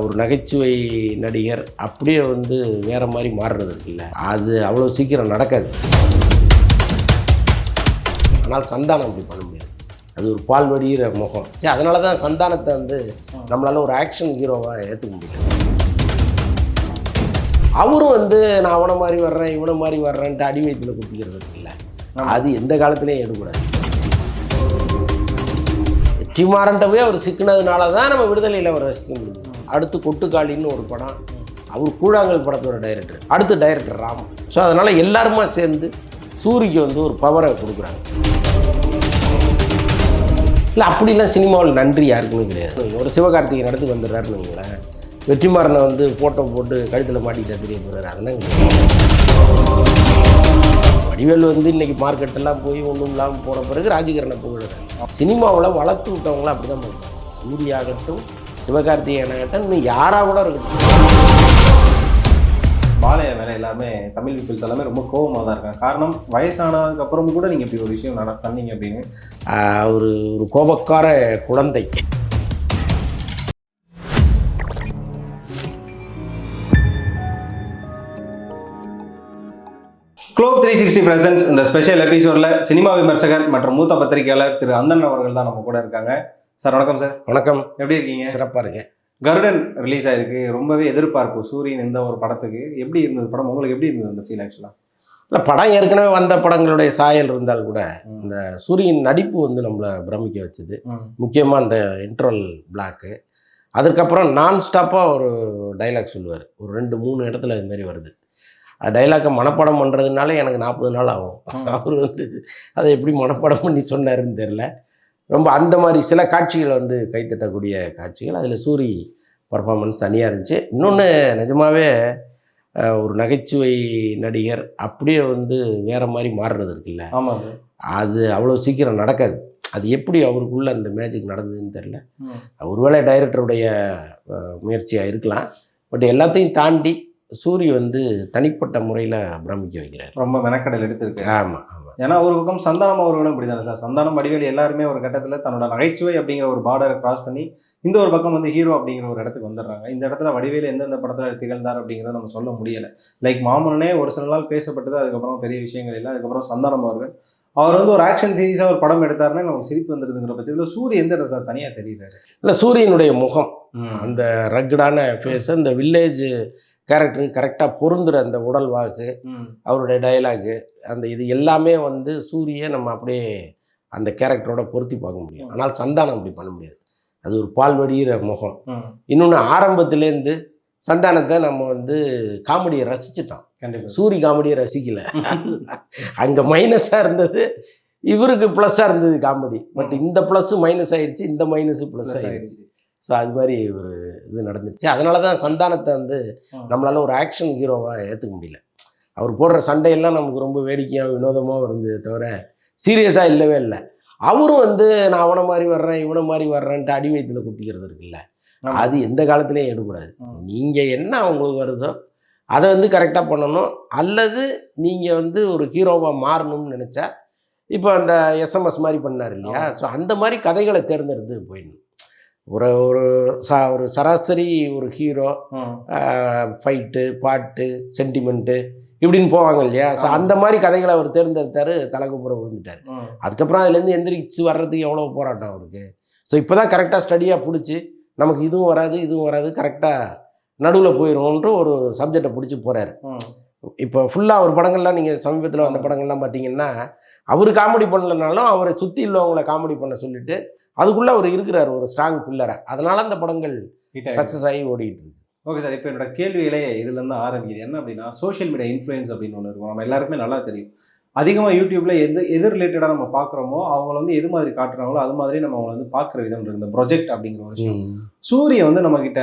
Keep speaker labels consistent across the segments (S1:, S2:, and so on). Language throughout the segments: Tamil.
S1: ஒரு நகைச்சுவை நடிகர் அப்படியே வந்து வேற மாதிரி மாறுறது இருக்குல்ல. அது அவ்வளோ சீக்கிரம் நடக்காது. ஆனால் சந்தானம் அப்படி பண்ண முடியாது. அது ஒரு பால் வடிகிற முகம். சரி அதனால தான் சந்தானத்தை வந்து நம்மளால ஒரு ஆக்ஷன் ஹீரோவாக ஏற்றுக்க முடியல. அவரும் வந்து நான் அவனை மாதிரி வர்றேன் இவனை மாதிரி வர்றேன்ட்டு அடி வயிற்றுல குத்திக்கிறது இருக்குல்ல. அது எந்த காலத்துலேயும் எடுக்கூடாது போய் அவர் சிக்கினதுனால தான் நம்ம விடுதலையில் அவர் ரசிக்க முடியும் அடுத்து கொட்டுக்காளின்னு ஒரு படம். அவர் கூழாங்கல் படத்தோட டைரக்டர் அடுத்து டைரக்டர் ராம். ஸோ அதனால் எல்லாருமா சேர்ந்து சூரிக்கு வந்து ஒரு பவரை கொடுக்குறாங்க. இல்லை அப்படிலாம் சினிமாவில் நன்றி யாருக்குமே கிடையாது. ஒரு சிவகார்த்திகை இடத்துக்கு வந்துடுறாருன்னு வைங்களேன். வெற்றிமாறனை வந்து ஃபோட்டோ போட்டு கழுத்தில் மாட்டிக்கிட்டா தெரிய போகிறாரு அதெல்லாம் கிடையாது. வடிவேல் வந்து இன்னைக்கு மார்க்கெட்டெல்லாம் போய் ஒன்றும் இல்லாமல் போன பிறகு ராஜகிரணை புகழுறாங்க சினிமாவில் வளர்த்து விட்டவங்களாம் அப்படி தான் பண்ணுறாங்க சூரியாகட்டும் சிவகார்த்திகேயன் ஆகட்டும் இன்னும் யாராக கூட இருக்கட்டும்.
S2: பாலையா மேலே எல்லாமே தமிழ் பீப்புள்ஸ் எல்லாமே ரொம்ப கோவமாக தான் இருக்காங்க. காரணம் வயசானதுக்கு அப்புறம் கூட நீங்கள் இப்படி ஒரு விஷயம் நட பண்ணீங்க அப்படின்னு.
S1: ஒரு ஒரு கோபக்கார குழந்தை.
S2: குளோப் த்ரீ சிக்ஸ்டி பிரசன்ஸ் இந்த ஸ்பெஷல் எபிசோடில் சினிமா விமர்சகர் மற்றும் மூத்த பத்திரிகையாளர் திரு அந்தன் அவர்கள் தான் நம்ம கூட இருக்காங்க. சார் வணக்கம் சார்.
S1: வணக்கம்.
S2: எப்படி இருக்கீங்க?
S1: சிறப்பாக இருக்கேன்.
S2: கருடன் ரிலீஸ் ஆயிருக்கு. ரொம்பவே எதிர்பார்ப்பு. சூரியன் இந்த ஒரு படத்துக்கு எப்படி இருந்தது? படம் உங்களுக்கு எப்படி இருந்தது அந்த ஃபீல் ஆக்சுவலாக
S1: இல்லை படம் ஏற்கனவே வந்த படங்களுடைய சாயல் இருந்தால் கூட இந்த சூரியன் நடிப்பு வந்து நம்மளை பிரமிக்க வச்சுது. முக்கியமாக அந்த இன்ட்ரோல் பிளாக்கு அதுக்கப்புறம் நான் ஸ்டாப்பாக ஒரு டைலாக் சொல்லுவார். ஒரு ரெண்டு மூணு இடத்துல இது மாதிரி வருது. டைலாக்கை மனப்பாடம் பண்ணுறதுனால எனக்கு நாற்பது நாள் ஆகும். அவர் வந்து அதை எப்படி மனப்பாடம் பண்ணி சொன்னாருன்னு தெரில ரொம்ப அந்த மாதிரி சில காட்சிகள் வந்து கைத்தட்டக்கூடிய காட்சிகள். அதில் சூரி பர்ஃபார்மன்ஸ் தனியாக இருந்துச்சு. இன்னொன்று நிஜமாவே அஹ், ஒரு நகைச்சுவை நடிகர் அப்படியே வந்து வேற மாதிரி மாறுறது இருக்குல்ல.
S2: ஆமாம்
S1: அது அவ்வளோ சீக்கிரம் நடக்காது. அது எப்படி அவருக்குள்ள அந்த மேஜிக் நடந்ததுன்னு தெரில ஒருவேளை டைரக்டருடைய முயற்சியாக இருக்கலாம். பட் எல்லாத்தையும் தாண்டி சூரி வந்து தனிப்பட்ட முறையில் பிரமிக்க வைக்கிறார்.
S2: ரொம்ப மெனக்கடல் எடுத்திருக்கு.
S1: ஆமாம் ஆமாம்
S2: ஏன்னா ஒரு பக்கம் சந்தானம் அவர்களும் இப்படி தானே சார்? சந்தானம் வடிவேல் எல்லாருமே ஒரு கட்டத்தில் தன்னோட நகைச்சுவை அப்படிங்கிற ஒரு பார்டரை கிராஸ் பண்ணி இந்த ஒரு பக்கம் வந்து ஹீரோ அப்படிங்கிற ஒரு இடத்துக்கு வந்துடுறாங்க. இந்த இடத்துல வடிவேல் எந்தெந்த படத்தில் திகழ்ந்தார் அப்படிங்கிறத நம்ம சொல்ல முடியல. லைக் மாமனே ஒரு சில நாள் பேசப்பட்டது அதுக்கப்புறம் பெரிய விஷயங்கள் இல்லை. அதுக்கப்புறம் சந்தானம் அவர்கள் அவர் வந்து ஒரு ஆக்ஷன் சீரிஸாக ஒரு படம் எடுத்தாருன்னா நமக்கு சிரிப்பு வந்துருதுங்கிற பட்சத்தில் சூரிய எந்த இடத்துல தனியாக தெரியுறாரு?
S1: இல்லை சூரியனுடைய முகம் அந்த ரக்கடான ஃபேஸ் அந்த வில்லேஜ் கேரக்டருக்கு கரெக்டாக பொருந்துற அந்த உடல் வாக்கு. அவருடைய டயலாகு அந்த இது எல்லாமே வந்து சூரிய நம்ம அப்படியே அந்த கேரக்டரோட பொருத்தி பார்க்க முடியும். ஆனால் சந்தானம் அப்படி பண்ண முடியாது. அது ஒரு பால் வடிகிற முகம். இன்னொன்று ஆரம்பத்துலேருந்து சந்தானத்தை நம்ம வந்து காமெடியை ரசிச்சிட்டோம். சூரி காமெடியை ரசிக்கல. அங்கே மைனஸாக இருந்தது இவருக்கு ப்ளஸ்ஸாக இருந்தது காமெடி. பட் இந்த ப்ளஸ் மைனஸ் ஆயிடுச்சு இந்த மைனஸ் ப்ளஸ் ஆயிடுச்சு. ஸோ அது மாதிரி ஒரு இது நடந்துச்சு அதனால தான் சந்தானத்தை வந்து. நம்மளால ஒரு ஆக்ஷன் ஹீரோவாக ஏற்றுக்க முடியல அவர் போடுற சண்டையெல்லாம் நமக்கு ரொம்ப வேடிக்கையாக வினோதமாக இருந்ததே தவிர சீரியஸாக இல்லவே இல்லை அவரும் வந்து நான் அவனை மாதிரி வர்றேன் இவனை மாதிரி வர்றேன்ட்டு அடி வயிற்றுல குத்திக்கிறது இருக்குல்ல. அது எந்த காலத்துலேயும் எடுக்கூடாது. நீங்கள் என்ன உங்களுக்கு வருதோ அதை வந்து கரெக்டாக பண்ணணும் அல்லது நீங்கள் வந்து ஒரு ஹீரோவாக மாறணும்னு நினச்சா இப்போ அந்த எஸ்எம்எஸ் மாதிரி பண்ணார் இல்லையா. ஸோ அந்த மாதிரி கதைகளை தேர்ந்தெடுத்து போயிடணும் ஒரு ஒரு ச ஒரு சராசரி ஒரு ஹீரோ. ஃபைட்டு பாட்டு சென்டிமெண்ட்டு இப்படின்னு போவாங்க இல்லையா ஸோ. அந்த மாதிரி கதைகளை அவர் தேர்ந்தெடுத்தாரு தலைக்குப்புறம் விழுந்துட்டார்
S2: ம்.
S1: அதுக்கப்புறம் அதுலேருந்து எந்திரிச்சு வர்றதுக்கு எவ்வளோ போராட்டம் அவருக்கு ஸோ இப்போ தான் கரெக்டாக ஸ்டடியாக பிடிச்சி நமக்கு இதுவும் வராது இதுவும் வராது கரெக்டாக நடுவில் போயிடும்ன்ட்டு ஒரு சப்ஜெக்டை பிடிச்சி போகிறாரு. இப்போ ஃபுல்லாக அவர் படங்கள்லாம் நீங்கள் சமீபத்தில் வந்த படங்கள்லாம் பார்த்தீங்கன்னா அவர் காமெடி பண்ணலனாலும் அவரை சுற்றி உள்ளவங்களை காமெடி பண்ண சொல்லிட்டு அதுக்குள்ளே அவர் இருக்கிறார் ஒரு ஸ்ட்ராங் பில்லரை அதனால அந்த படங்கள். சக்ஸஸ் ஆகி ஓடிட்டு இருக்கு.
S2: ஓகே சார் இப்போ என்னோட கேள்விகளே இதுலேருந்து ஆரம்பிக்குது. என்ன அப்படின்னா சோஷியல் மீடியா இன்ஃப்ளூயன்ஸ் அப்படின்னு ஒன்று இருக்கும். நம்ம எல்லாருக்குமே நல்லா தெரியும். அதிகமாக யூடியூப்ல எது எது ரிலேட்டடாக நம்ம பார்க்குறோமோ அவங்கள வந்து எது மாதிரி காட்டுறாங்களோ அது மாதிரி நம்ம அவங்கள வந்து பார்க்குற விதம் இருக்கு. இந்த ப்ரொஜெக்ட் அப்படிங்கிற ஒரு விஷயம். சூரிய வந்து நம்ம கிட்ட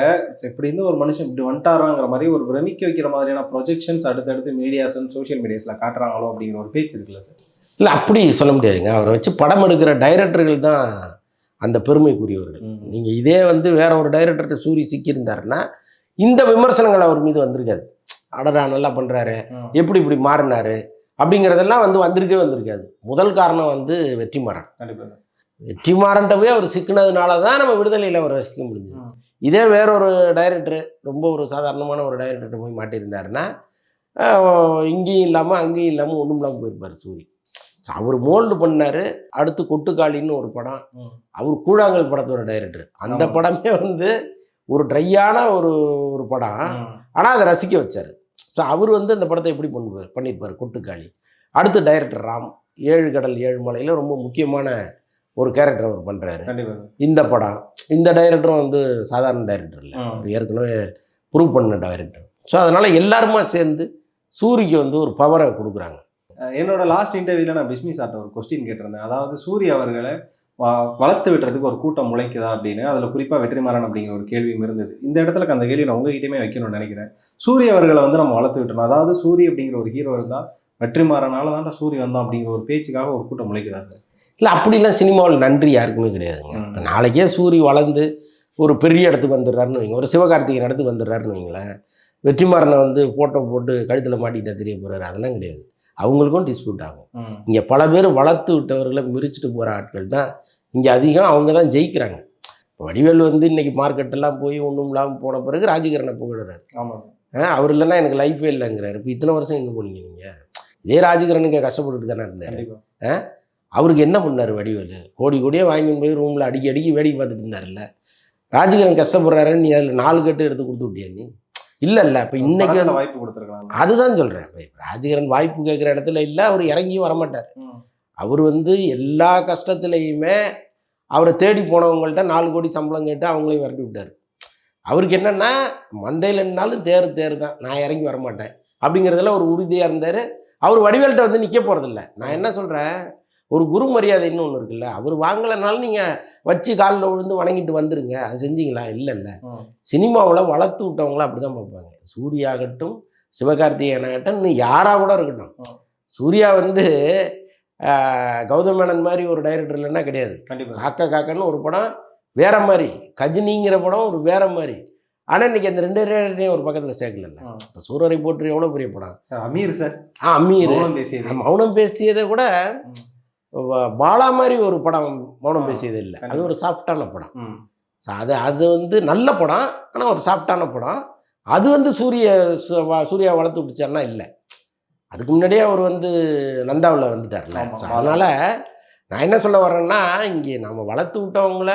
S2: இப்படி இருந்து ஒரு மனுஷன் இப்படி வந்துட்டாராங்கிற மாதிரி ஒரு பிரமிக்க வைக்கிற மாதிரியான ப்ரொஜெக்ஷன்ஸ் அடுத்தடுத்து மீடியாஸ் சோஷியல் மீடியாஸில் காட்டுறாங்களோ அப்படிங்கிற ஒரு பேச்சு இருக்குல்ல சார்
S1: இல்லை அப்படி சொல்ல முடியாதுங்க. அவரை வச்சு படம் எடுக்கிற டைரக்டர்கள் தான் அந்த பெருமைக்குரியவர்கள். நீங்கள் இதே வந்து வேற ஒரு டைரக்டர்கிட்ட சூரி சிக்கியிருந்தாருன்னா இந்த விமர்சனங்கள் அவர் மீது வந்திருக்காது. அடடா நல்லா பண்ணுறாரு எப்படி இப்படி மாறினாரு? அப்படிங்கிறதெல்லாம் வந்து வந்திருக்கவே வந்திருக்காது. முதல் காரணம் வந்து வெற்றிமாறன். வெற்றிமாறன்ட்ட போய் அவர் சிக்கினதுனால தான் நம்ம விடுதலையில் அவர் ரசிக்க முடிஞ்சது. இதே வேறொரு டைரக்டர் ரொம்ப ஒரு சாதாரணமான ஒரு டைரக்டர்கிட்ட போய் மாட்டியிருந்தாருன்னா இங்கேயும் இல்லாமல் அங்கேயும் இல்லாமல் ஒன்றும் இல்லாமல் போயிருப்பார் சூரி. அவர் மோல்டு பண்ணார். அடுத்து கொட்டுக்காளின்னு ஒரு படம். அவர் கூழாங்கல் படத்தோட டைரக்டர் அந்த. படமே வந்து ஒரு ட்ரையான ஒரு ஒரு படம். ஆனால் அதை ரசிக்க வச்சார். ஸோ அவர் வந்து அந்த படத்தை எப்படி பண்ணுவார்? பண்ணியிருப்பார் கொட்டுக்காளி. அடுத்து டைரக்டர் ராம் ஏழு கடல் ஏழு மலையில் ரொம்ப முக்கியமான ஒரு கேரக்டர் அவர் பண்ணுறாரு இந்த படம். இந்த டைரக்டரும் வந்து சாதாரண டைரக்டர் இல்லை. அவர் ஏற்கனவே ப்ரூவ் பண்ண டைரக்டர் ஸோ அதனால் எல்லாருமா சேர்ந்து சூரிக்கு வந்து ஒரு பவரை கொடுக்குறாங்க.
S2: என்னோட லாஸ்ட் இன்டர்வியூல நான் பிஸ்மி சார்ட்ட ஒரு கொஸ்டின் கேட்டிருந்தேன். அதாவது சூரிய அவர்களை வ- வளர்த்து விட்டுறதுக்கு ஒரு கூட்டம் முளைக்குதா அப்படின்னு அதில் குறிப்பாக வெற்றிமாறன் அப்படிங்கிற ஒரு கேள்வியும் இருந்தது. இந்த இடத்துல அந்த கேள்வி நான் உங்ககிட்டயுமே வைக்கணும்னு நினைக்கிறேன். சூரிய அவர்களை வந்து நம்ம வளர்த்து விட்டணும் அதாவது சூரிய அப்படிங்கிற ஒரு ஹீரோ இருந்தால் வெற்றிமாறனால தான் சூரிய வந்தோம் அப்படிங்கிற ஒரு பேச்சுக்காக ஒரு கூட்டம் முளைக்குதா சார்?
S1: இல்லை அப்படிலாம் சினிமாவில் நன்றி யாருக்குமே கிடையாதுங்க. இப்போ நாளைக்கே சூரி வளர்ந்து ஒரு பெரிய இடத்துக்கு வந்துடுறாருன்னு வைங்க. ஒரு சிவகார்த்திகேயன் இடத்துக்கு வந்துடுறாருன்னு வைங்களேன். வெற்றிமாறனை வந்து ஃபோட்டோ போட்டு கழுத்தில் மாட்டிக்கிட்டா தெரிய போகிறாரு அதெல்லாம் கிடையாது. அவங்களுக்கும் டிஸ்பியூட் ஆகும். இங்கே பல பேர் வளர்த்து விட்டவர்களை மிரிச்சிட்டு போகிற ஆட்கள் தான் இங்கே அதிகம் அவங்க தான் ஜெயிக்கிறாங்க. இப்போ வடிவேல் வந்து இன்னைக்கு மார்க்கெட்டெல்லாம் போய் ஒன்றும் இல்லாமல் போன பிறகு ராஜகிரனை புகழுறாரு.
S2: ஆமாம்
S1: அவர் இல்லைன்னா எனக்கு லைஃபே இல்லைங்கிறாரு. இப்போ இத்தனை வருஷம் எங்கே போனீங்க நீங்கள் இதே ராஜகிரனுக்கு கஷ்டப்பட்டுட்டு தானே இருந்தார். அவருக்கு என்ன பண்ணார் வடிவேல்? கோடி கோடியே வாங்கிட்டு போய் ரூமில் அடிக்கி அடிக்கி வேடிக்கை பார்த்துட்டு இருந்தார்ல ராஜகிரன் கஷ்டப்படுறாருன்னு நீ அதில் நாலு கட்டு எடுத்து கொடுத்து விட்டியா நீ? இல்லை இல்லை இப்போ இன்னைக்கு வந்து
S2: வாய்ப்பு கொடுத்துருக்கலாம்
S1: அதுதான் சொல்கிறேன் ராஜகிரன் வாய்ப்பு கேட்குற இடத்துல இல்லை அவர் இறங்கியும் வரமாட்டார். அவர் வந்து எல்லா கஷ்டத்துலேயுமே அவரை தேடி போனவங்கள்ட்ட நாலு கோடி சம்பளம் கேட்டு அவங்களையும் விரட்டி விட்டார். அவருக்கு என்னென்னா மந்தையில் நின்னாலும் தேர் தேர் தான் நான் இறங்கி வரமாட்டேன். அப்படிங்கிறதுல ஒரு உறுதியாக இருந்தார். அவர் வடிவேல்கிட்ட வந்து நிற்க போகிறதில்ல நான் என்ன சொல்கிறேன் ஒரு குரு மரியாதைன்னு ஒன்று இருக்குல்ல? அவர் வாங்கலைனாலும் நீங்கள் வச்சு காலில் விழுந்து வணங்கிட்டு வந்துருங்க. அது செஞ்சீங்களா? இல்லை இல்லை சினிமாவில் வளர்த்து விட்டவங்கள அப்படி தான் பார்ப்பாங்க சூர்யாகட்டும் சிவகார்த்திகேயனாகட்டும் இன்னும் யாராக கூட இருக்கட்டும். சூர்யா வந்து கௌதம் மேனன் மாதிரி ஒரு டைரக்டர் இல்லைன்னா கிடையாது. காக்கா காக்கான்னு ஒரு படம் வேற மாதிரி. கஜினிங்கிற படம் ஒரு வேற மாதிரி. ஆனால் இன்னைக்கு அந்த ரெண்டு டைரக்டரையும் ஒரு பக்கத்தில் சேர்க்கல. இப்போ சூரரை போட்டு எவ்வளோ பெரிய படம்?
S2: Sir Ameer sir.
S1: ஆ அம்மீர்
S2: மௌனம் பேசியது.
S1: மௌனம் பேசியதை கூட பாலா மாதிரி ஒரு படம் மௌனம் பேசியது இல்லை அது. ஒரு சாஃப்டான படம். ஸோ அது அது வந்து நல்ல படம் ஆனால் ஒரு சாஃப்டான படம் அது வந்து சூரிய சூர்யா வளர்த்து விட்டுச்சாருன்னா இல்லை அதுக்கு முன்னாடியே அவர் வந்து நந்தாவில் வந்துட்டார்ல ஸோ. அதனால் நான் என்ன சொல்ல வரேன்னா இங்கே நம்ம வளர்த்து விட்டவங்கள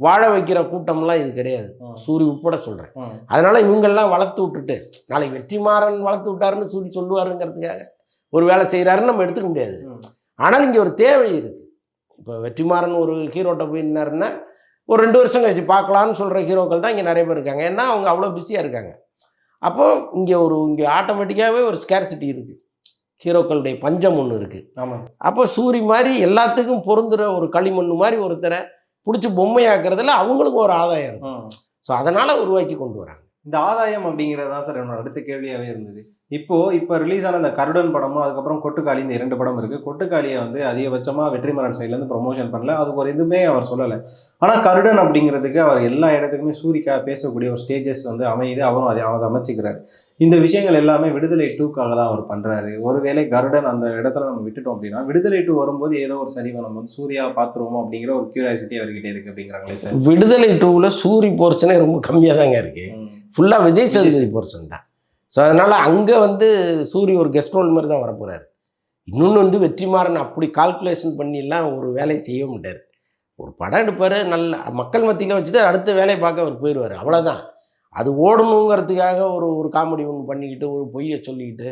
S1: வாழ வைக்கிற கூட்டம்லாம் இது கிடையாது. சூரி உட்பட சொல்கிறேன். அதனால் இவங்கெல்லாம் வளர்த்து விட்டுட்டு நாளைக்கு வெற்றிமாறன் வளர்த்து விட்டாருன்னு சூரி சொல்லுவாருங்கிறதுக்காக ஒரு வேலை செய்கிறாருன்னு நம்ம எடுத்துக்க முடியாது. ஆனால் இங்கே ஒரு தேவை இருக்குது இப்போ வெற்றிமாறன் ஒரு ஹீரோட்ட போயிருந்தாருன்னா ஒரு ரெண்டு வருஷம் கழிச்சு பார்க்கலான்னு சொல்கிற ஹீரோக்கள் தான் இங்கே நிறைய பேர் இருக்காங்க. ஏன்னா அவங்க அவ்வளோ பிஸியாக இருக்காங்க. அப்போ இங்கே ஒரு இங்கே ஆட்டோமேட்டிக்காகவே ஒரு ஸ்கேர்சிட்டி இருக்குது ஹீரோக்களுடைய பஞ்சம் ஒன்று இருக்குது
S2: ஆமா.
S1: அப்போ சூரி மாதிரி எல்லாத்துக்கும் பொருந்துகிற ஒரு களிமண் மாதிரி ஒருத்தரை பிடிச்சி பொம்மையாக்குறதுல அவங்களுக்கும் ஒரு ஆதாயம் இருக்கும். ஸோ அதனால் உருவாக்கி கொண்டு வராங்க.
S2: இந்த ஆதாயம் அப்படிங்கிறது தான் சார் என்னோட அடுத்த கேள்வியாவே இருந்தது. இப்போ இப்போ ரிலீஸ் ஆன இந்த கருடன் படமும் அதுக்கப்புறம் கொட்டுக்காளி இந்த இரண்டு படம் இருக்கு. கொட்டுக்காளியை வந்து அதிகபட்சமா வெற்றிமாறன் சைட்ல இருந்து ப்ரொமோஷன் பண்ணல. அதுக்கு ஒரு இதுவுமே அவர் சொல்லலை. ஆனா கருடன் அப்படிங்கிறதுக்கு அவர் எல்லா இடத்துக்குமே சூரிக்கா பேசக்கூடிய ஒரு ஸ்டேஜஸ் வந்து அமையுது. அவரும் அதை அவர் அமைச்சுக்கிறாரு. இந்த விஷயங்கள் எல்லாமே விடுதலை டூக்காக தான் அவர் பண்றாரு. ஒருவேளை கருடன் அந்த இடத்துல நம்ம விட்டுட்டோம் அப்படின்னா விடுதலை டூ வரும்போது ஏதோ ஒரு சரிவை நம்ம வந்து சூர்யா பார்த்துருவோமோ அப்படிங்கிற ஒரு கியூரியாசிட்டி அவர்கிட்ட இருக்கு அப்படிங்கிறாங்களே சார்.
S1: விடுதலை டூவில் சூரி போர்ஷனே ரொம்ப கம்மியாக தாங்க இருக்குது. ஃபுல்லாக விஜய் சேதுபதி போர்ஷன் தான். ஸோ அதனால் அங்கே வந்து சூரி ஒரு கெஸ்ட் ரோல் மாதிரி தான் வரப்போகிறாரு இன்னொன்று வந்து வெற்றிமாறன் அப்படி கால்குலேஷன் பண்ணிலாம் ஒரு வேலையை செய்ய மாட்டார். ஒரு படம் எடுப்பார் நல்ல மக்கள் மத்தியில் வச்சுட்டு அடுத்த வேலையை பார்க்க அவர் போயிடுவார் அவ்வளோதான் அது ஓடணுங்கிறதுக்காக ஒரு ஒரு காமெடி ஒன்று பண்ணிக்கிட்டு ஒரு பொய்யை சொல்லிக்கிட்டு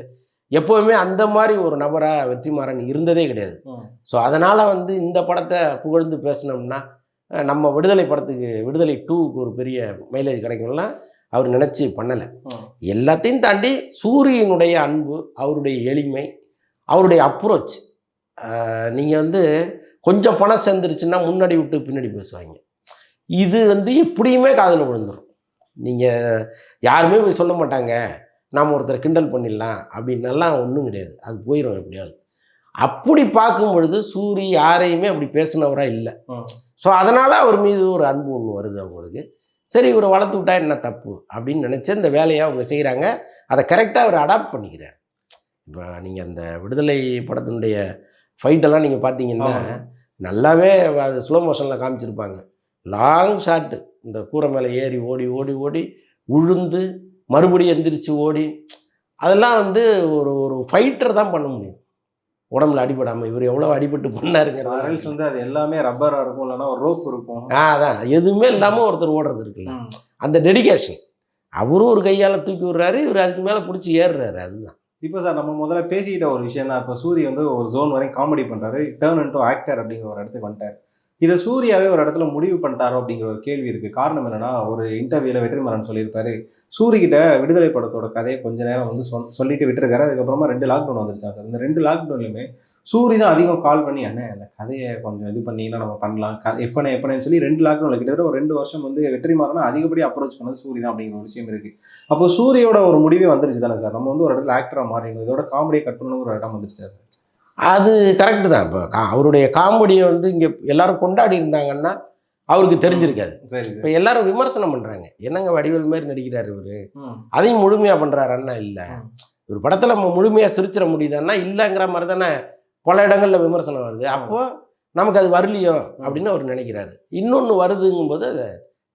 S1: எப்போவுமே அந்த மாதிரி ஒரு நபராக வெற்றிமாறன் இருந்ததே கிடையாது. ஸோ அதனால் வந்து இந்த படத்தை புகழ்ந்து பேசினோம்னா நம்ம விடுதலை படத்துக்கு விடுதலை டூவுக்கு ஒரு பெரிய மைலேஜ் கிடைக்கும்லாம் அவர் நினச்சி பண்ணலை. எல்லாத்தையும் தாண்டி சூரியனுடைய அன்பு அவருடைய எளிமை அவருடைய அப்ரோச் நீங்கள் வந்து கொஞ்சம் பணம் சேர்ந்துருச்சுன்னா முன்னாடி விட்டு பின்னாடி பேசுவாங்க. இது வந்து எப்படியுமே காதில் விழுந்துடும் நீங்கள் யாருமே போய் சொல்ல மாட்டாங்க. நாம் ஒருத்தரை கிண்டல் பண்ணிடலாம். அப்படின்னெல்லாம் ஒன்றும் கிடையாது. அது போயிடும் எப்படியாவது. அப்படி பார்க்கும் பொழுது சூரி யாரையுமே அப்படி பேசினவராக இல்லை. ஸோ அதனால் அவர் மீது ஒரு அன்பு ஒன்று வருது அவங்களுக்கு. சரி இவரை வளர்த்து விட்டா என்ன தப்பு? அப்படின்னு நினச்சி இந்த வேலையை அவங்க செய்கிறாங்க அதை கரெக்டாக அவர் அடாப்ட் பண்ணிக்கிறார். இப்போ நீங்கள் அந்த விடுதலை படத்தினுடைய ஃபைட்டெல்லாம் நீங்கள் பார்த்தீங்கன்னா. நல்லாவே அது ஸ்லோ மோஷனில் காமிச்சிருப்பாங்க. லாங் ஷாட்டு இந்த கூரை மேலே ஏறி ஓடி ஓடி ஓடி உழுந்து மறுபடியும் எந்திரிச்சு ஓடி அதெல்லாம் வந்து ஒரு ஒரு ஃபைட்டர் தான் பண்ண முடியும். உடம்புல அடிபடாமல் இவர் எவ்வளோ அடிபட்டு பண்ணாருங்கிறது
S2: ரயில்ஸ் வந்து அது எல்லாமே ரப்பரா இருக்கும் இல்லைன்னா ஒரு ரோப் இருக்கும்.
S1: ஆ அதான். எதுவுமே இல்லாமல் ஒருத்தர் ஓடுறது இருக்குல்ல. அந்த டெடிகேஷன் அவரும் ஒரு கையால் தூக்கி விடுறாரு இவர் அதுக்கு மேலே பிடிச்சி ஏறுறாரு அதுதான்.
S2: இப்போ சார் நம்ம முதல்ல பேசிக்கிட்ட ஒரு விஷயம் தான். இப்போ சூரிய வந்து ஒரு ஜோன் வரையும் காமெடி பண்றாரு. டேர்ன் இன்டூ ஆக்டர் அப்படிங்கிற ஒரு இடத்துக்கு வந்துட்டார். இதை சூர்யாவே ஒரு இடத்துல முடிவு பண்ணிட்டாரோ அப்படிங்கிற ஒரு கேள்வி இருக்குது காரணம் என்னென்னா ஒரு இன்டர்வியூவில் வெற்றிமாறன் சொல்லியிருப்பாரு. சூரிகிட்ட விடுதலை படத்தோட கதையை கொஞ்ச நேரம் வந்து சொல் சொல்லிட்டு விட்டுருக்காரு. அதுக்கப்புறமா ரெண்டு லாக்டவுன் வந்துருச்சா சார். இந்த ரெண்டு லாக்டவுன்லையுமே சூரி தான் அதிகம் கால் பண்ணி அண்ணே அந்த கதையை கொஞ்சம் இது பண்ணிங்கன்னா நம்ம பண்ணலாம். க எப்பனே எப்பனேன்னு சொல்லி ரெண்டு லாக்டவுனில் கிட்டத்தட்ட ஒரு ரெண்டு வருஷம் வந்து வெற்றிமாறனா அதிகப்படி அப்ரோச் பண்ணது சூரி தான் அப்படிங்கிற ஒரு விஷயம் இருக்குது அப்போ சூரியோட ஒரு முடிவே வந்துருச்சு தானே சார்? நம்ம வந்து ஒரு இடத்துல ஆக்டராக மாறிடணும் இதோட காமெடியை கட் பண்ணணும் ஒரு இடம் வந்துருச்சு சார்?
S1: அது கரெக்டு தான். இப்போ அவருடைய காமெடியை வந்து இங்கே எல்லாரும் கொண்டாடி இருந்தாங்கன்னா அவருக்கு தெரிஞ்சிருக்காது.
S2: சரி
S1: இப்போ எல்லாரும் விமர்சனம் பண்ணுறாங்க என்னங்க வடிவேல் மாதிரி நடிக்கிறாரு இவர்? அதையும் முழுமையாக பண்ணுறாரு அண்ணா இல்லை. ஒரு படத்தில் நம்ம முழுமையாக சிரிச்சிட முடியுதுன்னா இல்லைங்கிற மாதிரி தானே பல இடங்களில் விமர்சனம் வருது. அப்போ நமக்கு அது வரலையோ அப்படின்னு அவர் நினைக்கிறாரு. இன்னொன்று வருதுங்கும்போது அதை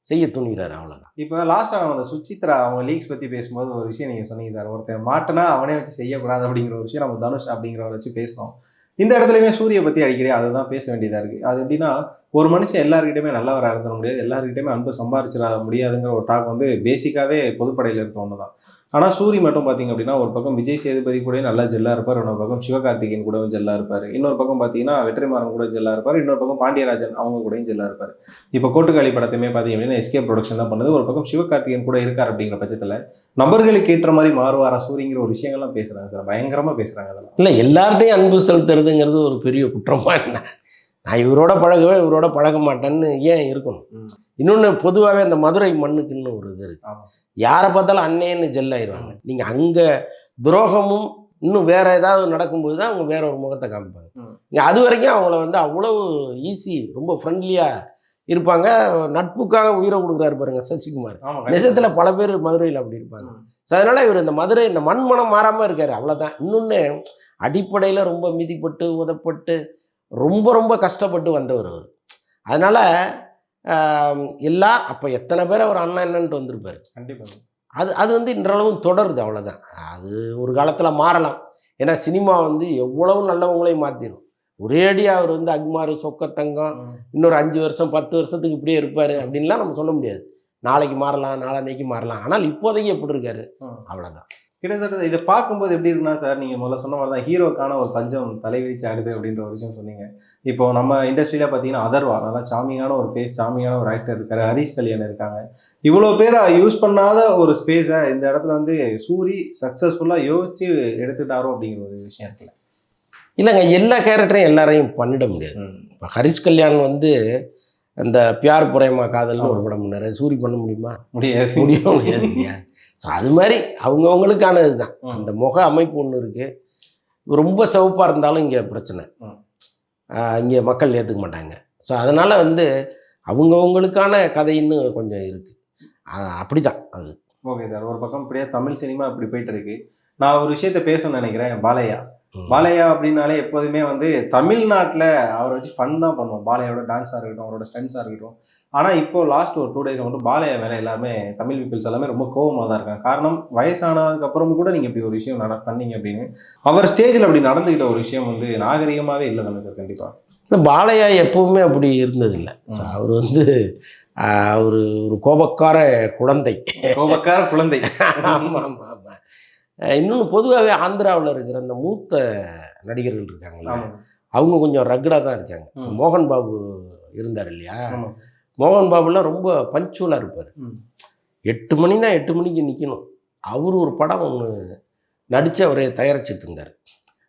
S1: செய்ய துணிகிறார் அவ்வளோதான்
S2: இப்போ லாஸ்ட்டாக அந்த சுச்சித்ரா அவங்க லீக்ஸ் பற்றி பேசும்போது ஒரு விஷயம் நீங்கள் சொன்னீங்க சார். ஒருத்தன் மாட்டினா அவனே வச்சு செய்யக்கூடாது அப்படிங்கிற ஒரு விஷயம் நம்ம தனுஷ் அப்படிங்கிறவரை வச்சு பேசினோம் இந்த இடத்துலையுமே சூரிய பற்றி அடிக்கடி அதை தான் பேச வேண்டியதாக இருக்குது அது எப்படின்னா ஒரு மனுஷன் எல்லாருக்கிட்டையுமே நல்லவராக இருந்துட முடியாது. எல்லாருக்கிட்டையுமே அன்பு சம்பாரிச்சிட முடியாதுங்கிற ஒரு டாக் வந்து பேசிக்காகவே பொதுப்படையில் இருக்க ஒன்று தான் ஆனால் சூரி மட்டும் பார்த்தீங்க அப்படின்னா ஒரு பக்கம் விஜய் சேதுபதி கூட நல்லா ஜெல்லாக இருப்பார் இன்னொரு பக்கம் சிவகார்த்திகேயன் கூடவும் ஜெல்லாக இருப்பார். இன்னொரு பக்கம் பார்த்தீங்கன்னா வெற்றிமாறன் கூட ஜெல்லாக இருப்பார் இன்னொரு பக்கம் பாண்டியராஜன் அவங்க கூடயும் ஜெல்லாக இருப்பார். இப்போ கோட்டுக்காளி படத்தையுமே பார்த்தீங்க அப்படின்னா எஸ்கே ப்ரொடக்ஷன் தான் பண்ணுது. ஒரு பக்கம் சிவகார்த்திகேயன் கூட இருக்கார் அப்படிங்கிற பட்சத்தில் நபர்களுக்கு ஏற்ற மாதிரி மாறுவாரா சூரிங்கிற ஒரு விஷயங்கள்லாம் பேசுகிறாங்க சார். பயங்கரமாக பேசுகிறாங்க அதெல்லாம்.
S1: இல்லை எல்லார்ட்டையும் அன்பு செலுத்துறதுங்கிறது ஒரு பெரிய குற்றமா என்ன? நான் இவரோட பழகுவேன் இவரோட பழக மாட்டேன்னு ஏன் இருக்கணும். இன்னொன்று பொதுவாகவே அந்த மதுரை மண்ணுக்குன்னு ஒரு இது இருக்கு. யாரை பார்த்தாலும் அண்ணேன்னு ஜெல்லாயிருவாங்க நீங்கள் அங்கே துரோகமும் இன்னும் வேற ஏதாவது நடக்கும்போது தான் அவங்க வேற ஒரு முகத்தை காமிப்பாங்க. இங்க அது வரைக்கும் அவங்கள வந்து அவ்வளவு ஈஸி ரொம்ப ஃப்ரெண்ட்லியாக இருப்பாங்க. நட்புக்காக உயிரை கொடுக்குறாரு பாருங்க சசிகுமார். நிஜத்துல பல பேர் மதுரையில் அப்படி இருப்பாங்க. ஸோ அதனால இவர் இந்த மதுரை இந்த மண்மனம் மாறாம இருக்காரு. அவ்வளவுதான். இன்னொன்று அடிப்படையில் ரொம்ப மிதிப்பட்டு உதப்பட்டு ரொம்ப ரொம்ப கஷ்டப்பட்டு வந்தவர் அவர். அதனால ஆம், எல்லா அப்போ எத்தனை பேர் அவர் அண்ணன் என்னன்ட்டு வந்திருப்பாரு.
S2: கண்டிப்பாக
S1: அது அது வந்து இன்றளவும் தொடருது அவ்வளோதான் அது ஒரு காலத்தில் மாறலாம். ஏன்னா சினிமா வந்து எவ்வளவு நல்லவங்களையும் மாற்றிடும் ஒரேடியாக அவர் வந்து அக்மார் சொக்கத்தங்கம் இன்னொரு அஞ்சு வருஷம் பத்து வருஷத்துக்கு இப்படியே இருப்பார் அப்படின்லாம் நம்ம சொல்ல முடியாது. நாளைக்கு மாறலாம் நாளான்னைக்கு மாறலாம். ஆனால் இப்போதைக்கு எப்படி இருக்காரு. அவ்வளோதான்
S2: கிட்டத்தட்ட இதை பார்க்கும்போது எப்படி இருக்குன்னா சார் நீங்கள் முதல்ல சொன்ன மாதிரி தான் ஹீரோக்கான ஒரு பஞ்சம் தலைவிரிச்சு ஆடுது அப்படின்ற ஒரு விஷயம் சொன்னீங்க. இப்போ நம்ம இண்டஸ்ட்ரியில பார்த்தீங்கன்னா அதர்வா நல்லா சாமியான ஒரு ஃபேஸ் சாமியான ஒரு ஆக்டர் இருக்காரு ஹரிஷ் கல்யாண் இருக்காங்க. இவ்வளோ பேர் யூஸ் பண்ணாத ஒரு ஸ்பேஸை இந்த இடத்துல வந்து சூரி சக்ஸஸ்ஃபுல்லாக யோசிச்சு எடுத்துட்டாரோ அப்படிங்கிற ஒரு விஷயம் இருக்குல்ல.
S1: இல்லைங்க எல்லா கேரக்டரையும் எல்லாரையும் பண்ணிட முடியாது. இப்போ ஹரிஷ் கல்யாண் வந்து அந்த பியார் புரேமா காதல்னு ஒரு படம் பண்ணாரு. சூரி பண்ண முடியுமா?
S2: முடியாது.
S1: முடியும் முடியாது இல்லையா ஸோ அது மாதிரி அவங்கவுங்களுக்கானது தான். அந்த முக அமைப்பு ஒன்று இருக்கு. ரொம்ப சிவப்பாக இருந்தாலும் இங்கே பிரச்சனை. இங்கே மக்கள் ஏற்றுக்க மாட்டாங்க. ஸோ அதனால் வந்து அவங்கவுங்களுக்கான கதைன்னு கொஞ்சம் இருக்குது அப்படிதான் அது.
S2: Okay sir. ஒரு பக்கம் இப்படியே தமிழ் சினிமா இப்படி போயிட்டு இருக்கு. நான் ஒரு விஷயத்த பேசணும்னு நினைக்கிறேன் பாலையா. பாலையா அப்படின்னாலே எப்போதுமே வந்து தமிழ்நாட்டில் அவரை வச்சு ஃபன் தான் பண்ணுவோம். பாலையோட டான்ஸாக இருக்கட்டும் அவரோட ஸ்டன்ஸாக இருக்கட்டும். ஆனால் இப்போ லாஸ்ட் ஒரு டூ டேஸ் மட்டும் பாலையா மேலே எல்லாருமே தமிழ் பீப்பிள்ஸ் எல்லாமே ரொம்ப கோவமாக தான் இருக்காங்க. காரணம் வயசானதுக்கு அப்புறமும் கூட நீங்கள் இப்படி ஒரு விஷயம் நட பண்ணீங்க அப்படின்னு. அவர் ஸ்டேஜில் அப்படி நடந்துக்கிட்ட ஒரு விஷயம் வந்து நாகரிகமாகவே இல்லை தானே சார் கண்டிப்பாக
S1: இந்த பாலையா எப்பவுமே அப்படி இருந்ததில்லை. அவர் வந்து ஒரு ஒரு கோபக்கார குழந்தை.
S2: கோபக்கார குழந்தை.
S1: ஆமாம் ஆமாம் ஆமாம் இன்னொன்று பொதுவாகவே ஆந்திராவில் இருக்கிற அந்த மூத்த நடிகர்கள் இருக்காங்கல்ல
S2: ஆமாம்
S1: அவங்க கொஞ்சம் ரக்கடாக தான் இருக்காங்க. மோகன் பாபு இருந்தார் இல்லையா? மோகன் பாபுலாம் ரொம்ப பஞ்சுவலாக இருப்பார். எட்டு மணினா எட்டு மணிக்கு நிற்கணும் அவர் ஒரு படம் ஒன்று நடித்து அவரே தயாரிச்சிட்டு இருந்தார்.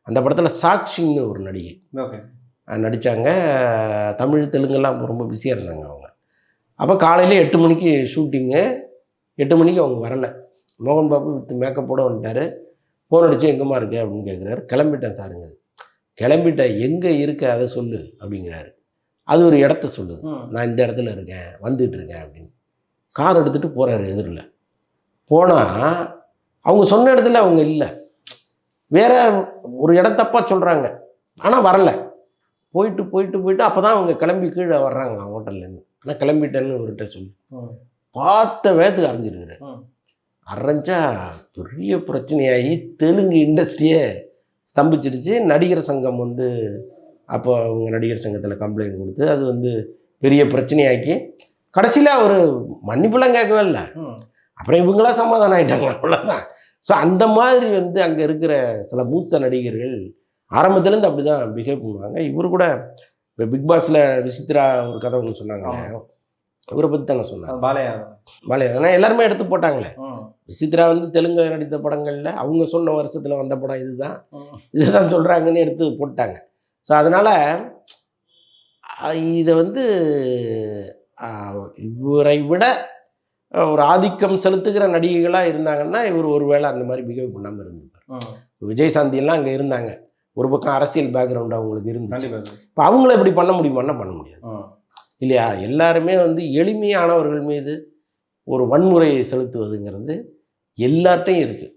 S1: அந்த படத்தில் சாக்ஷின்னு ஒரு நடிகை. நடித்தாங்க தமிழ் தெலுங்கெல்லாம் அப்போ ரொம்ப பிஸியாக இருந்தாங்க அவங்க. அப்போ காலையில் எட்டு மணிக்கு ஷூட்டிங்கு எட்டு மணிக்கு அவங்க வரல. மோகன் பாபு வித் மேக்கப்போட வந்துட்டார். ஃபோன் அடிச்சு எங்கேம்மா இருக்கு? அப்படின்னு கேட்குறாரு கிளம்பிட்டேன் சாருங்க. கிளம்பிட்டேன் எங்கே இருக்க? அதை சொல்லு அப்படிங்கிறாரு. அது ஒரு இடத்த சொல்லுது. நான் இந்த இடத்துல இருக்கேன் வந்துட்டு இருக்கேன் அப்படின்னு. கார் எடுத்துகிட்டு போகிறாரு எதிரில். போனால் அவங்க சொன்ன இடத்துல அவங்க இல்லை. வேற ஒரு இடத்தப்பா சொல்கிறாங்க ஆனால் வரல. போயிட்டு போயிட்டு போயிட்டு அப்போ தான் அவங்க கிளம்பி கீழே வர்றாங்களாம் ஹோட்டல்லேருந்து ஆனால் கிளம்பிட்டேன்னு இவர்கிட்ட சொல்லி. பார்த்த வேகத்துக்கு அரைஞ்சிருக்கிறார்.
S2: ம்.
S1: அரைஞ்சா பெரிய பிரச்சனையாகி தெலுங்கு இண்டஸ்ட்ரியே ஸ்தம்பிச்சிடுச்சு. நடிகர் சங்கம் வந்து அப்போ அவங்க நடிகர் சங்கத்தில் கம்ப்ளைண்ட் கொடுத்து அது வந்து பெரிய பிரச்சனையாக்கி கடைசியில் அவர் மன்னிப்புலாம் கேட்கவே இல்லை. அப்புறம் இவங்களா சமாதானம் ஆயிட்டாங்க அவ்வளோதான் ஸோ அந்த மாதிரி வந்து அங்கே இருக்கிற சில மூத்த நடிகர்கள் ஆரம்பத்துலேருந்து அப்படி தான் பிஹேவ் பண்ணுவாங்க. இவர் கூட இப்போ பிக் பாஸில் விசித்ரா ஒரு கதை ஒன்று சொன்னாங்களே இவரை பற்றி சொன்னாங்க
S2: அது பாலையா?
S1: பாலே அதனால் எல்லாருமே எடுத்து போட்டாங்களே. விசித்ரா வந்து தெலுங்கு நடித்த படங்களில் அவங்க சொன்ன வருஷத்தில் வந்த படம் இதுதான். இதுதான் சொல்கிறாங்கன்னு எடுத்து போட்டாங்க. ஸோ அதனால் இதை வந்து இவரை விட ஒரு ஆதிக்கம் செலுத்துகிற நடிகைகளாக இருந்தாங்கன்னா இவர் ஒருவேளை அந்த மாதிரி பிஹேவ் பண்ணாமல் இருந்திருப்பார்.
S2: ம்.
S1: விஜயசாந்தி எல்லாம் அங்கே இருந்தாங்க. ஒரு பக்கம் அரசியல் பேக்ரவுண்ட் அவங்களுக்கு இருந்துச்சு. இப்போ அவங்கள இப்படி பண்ண முடியுமான்னா பண்ண முடியாது. இல்லையா? எல்லாருமே வந்து எளிமையானவர்கள் மீது ஒரு வன்முறையை செலுத்துவதுங்கிறது எல்லார்ட்டையும் இருக்குது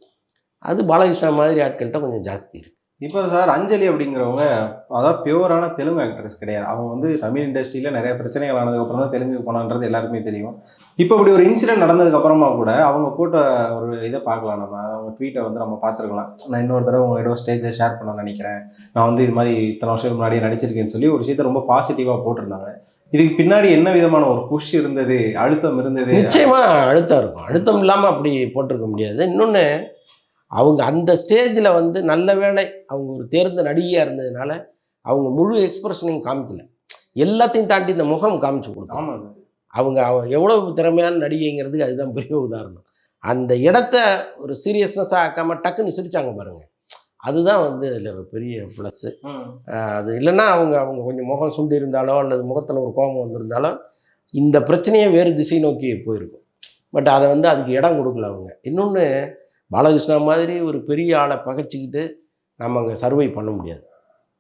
S1: அது பாலகிருஷ்ணா மாதிரி ஆட்கள்கிட்ட கொஞ்சம் ஜாஸ்தி இருக்குது
S2: இப்போ சார் அஞ்சலி அப்படிங்கிறவங்க அதாவது பியூரான தெலுங்கு ஆக்ட்ரஸ் கிடையாது. அவங்க வந்து தமிழ் இண்டஸ்ட்ரியில் நிறைய பிரச்சனைகள் ஆனதுக்கப்புறம் தான் தெலுங்கு போனான்றது எல்லாருக்குமே தெரியும். இப்போ இப்படி ஒரு இன்சிடென்ட் நடந்ததுக்கப்புறமா கூட அவங்க போட்ட ஒரு இதை பார்க்கலாம் நம்ம. அவங்க ட்வீட்டை வந்து நம்ம பார்த்துருக்கலாம். நான் இன்னொரு தடவை உங்களோட ஸ்டேஜை ஷேர் பண்ண நினைக்கிறேன். நான் வந்து இது மாதிரி இத்தனை வருஷத்துக்கு முன்னாடியே நடிச்சிருக்கேன்னு சொல்லி ஒரு விஷயத்தை ரொம்ப பாசிட்டிவாக போட்டிருந்தாங்க. இதுக்கு பின்னாடி என்ன விதமான ஒரு புஷ் இருந்தது? அழுத்தம் இருந்தது?
S1: நிச்சயமா அழுத்தம் இருக்கும். அழுத்தம் இல்லாமல் அப்படி போட்டிருக்க முடியாது. இன்னொன்று அவங்க அந்த ஸ்டேஜில் வந்து நல்ல வேளை அவங்க ஒரு தேர்ந்த நடிகையாக இருந்ததுனால அவங்க முழு எக்ஸ்பிரஷனையும் காமிக்கல. எல்லாத்தையும் தாண்டி இந்த முகம் காமிச்சு கொடுத்தாங்க
S2: ஆமாம் சார்.
S1: அவங்க அவ எவ்வளவு திறமையான நடிகைங்கிறதுக்கு அதுதான் பெரிய உதாரணம். அந்த இடத்த ஒரு சீரியஸ்னஸாக ஆக்காமல் டக்குன்னு சிரிச்சாங்க பாருங்க. அதுதான் வந்து அதில் ஒரு பெரிய ப்ளஸ்ஸு அது இல்லைன்னா அவங்க அவங்க கொஞ்சம் முகம் சுண்டி இருந்தாலோ அல்லது முகத்தில் ஒரு கோபம் வந்திருந்தாலோ இந்த பிரச்சனையே வேறு திசை நோக்கி போயிருக்கும். பட் அதை வந்து அதுக்கு இடம் கொடுக்கல அவங்க. இன்னொன்று பாலகிருஷ்ணா மாதிரி ஒரு பெரிய ஆளை பகைச்சிக்கிட்டு நம்ம அங்கே சர்வை பண்ண முடியாது.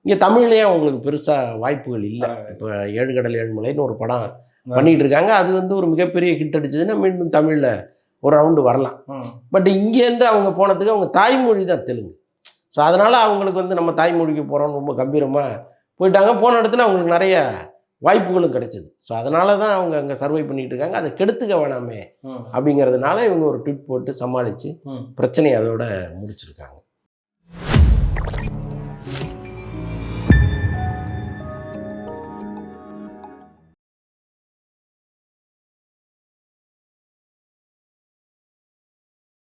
S1: இங்கே தமிழ்லேயே அவங்களுக்கு பெருசாக வாய்ப்புகள் இல்லை. இப்போ ஏழு கடல் ஏழுமலைன்னு ஒரு படம் பண்ணிட்டு இருக்காங்க. அது வந்து ஒரு மிகப்பெரிய ஹிட் அடிச்சதுன்னா மீண்டும் தமிழில் ஒரு ரவுண்டு வரலாம். பட் இங்கேருந்து அவங்க போனதுக்கு அவங்க தாய்மொழி தான் தெலுங்கு. ஸோ அதனால் அவங்களுக்கு வந்து நம்ம தாய்மொழிக்கு போகிறோம்னு ரொம்ப கம்பீரமாக போயிட்டாங்க. போன இடத்துல அவங்களுக்கு நிறைய வாய்ப்புகளும் கிடைச்சிது. ஸோ அதனால தான் அவங்க அங்கே சர்வை பண்ணிட்டு இருக்காங்க. அதை கெடுத்துக்க வேணாமே அப்படிங்கிறதுனால இவங்க ஒரு ட்விட் போட்டு சமாளித்து பிரச்சனையை அதோட முடிச்சிருக்காங்க.